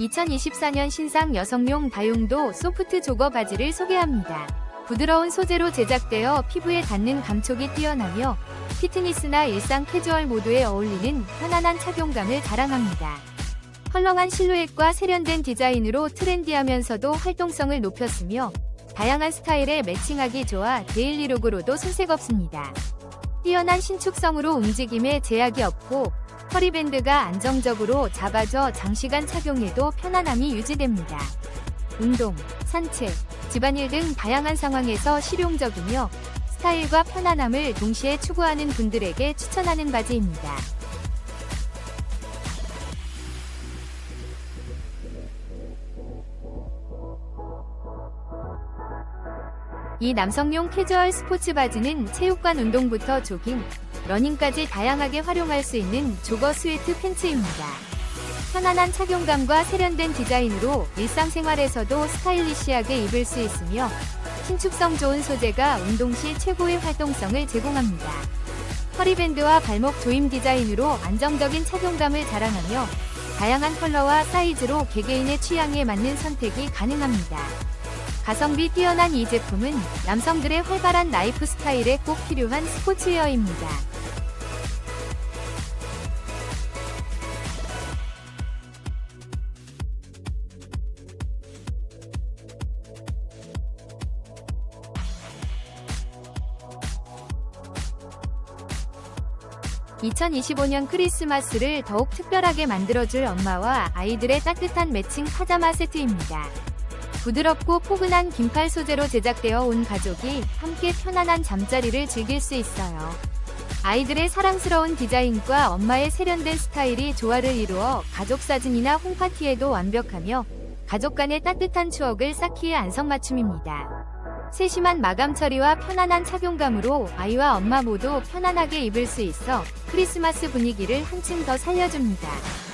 2024년 신상 여성용 다용도 소프트 조거 바지를 소개합니다. 부드러운 소재로 제작되어 피부에 닿는 감촉이 뛰어나며 피트니스나 일상 캐주얼 모드에 어울리는 편안한 착용감을 자랑합니다. 헐렁한 실루엣과 세련된 디자인으로 트렌디하면서도 활동성을 높였으며 다양한 스타일에 매칭하기 좋아 데일리룩으로도 손색 없습니다. 뛰어난 신축성으로 움직임에 제약이 없고 허리밴드가 안정적으로 잡아줘 장시간 착용해도 편안함이 유지됩니다. 운동, 산책, 집안일 등 다양한 상황에서 실용적이며 스타일과 편안함을 동시에 추구하는 분들에게 추천하는 바지입니다. 이 남성용 캐주얼 스포츠 바지는 체육관 운동부터 조깅, 러닝까지 다양하게 활용할 수 있는 조거 스웨트 팬츠입니다. 편안한 착용감과 세련된 디자인으로 일상생활에서도 스타일리시하게 입을 수 있으며 신축성 좋은 소재가 운동 시 최고의 활동성을 제공합니다. 허리밴드와 발목 조임 디자인으로 안정적인 착용감을 자랑하며 다양한 컬러와 사이즈로 개개인의 취향에 맞는 선택이 가능합니다. 가성비 뛰어난 이 제품은 남성들의 활발한 라이프 스타일에 꼭 필요한 스포츠웨어입니다. (2025년) 크리스마스를 더욱 특별하게 만들어줄 엄마와 아이들의 따뜻한 매칭 파자마 세트입니다. 부드럽고 포근한 긴팔 소재로 제작되어 온 가족이 함께 편안한 잠자리를 즐길 수 있어요. 아이들의 사랑스러운 디자인과 엄마의 세련된 스타일이 조화를 이루어 가족 사진이나 홈파티에도 완벽하며 가족 간의 따뜻한 추억을 쌓기에 안성맞춤입니다. 세심한 마감 처리와 편안한 착용감으로 아이와 엄마 모두 편안하게 입을 수 있어 크리스마스 분위기를 한층 더 살려줍니다.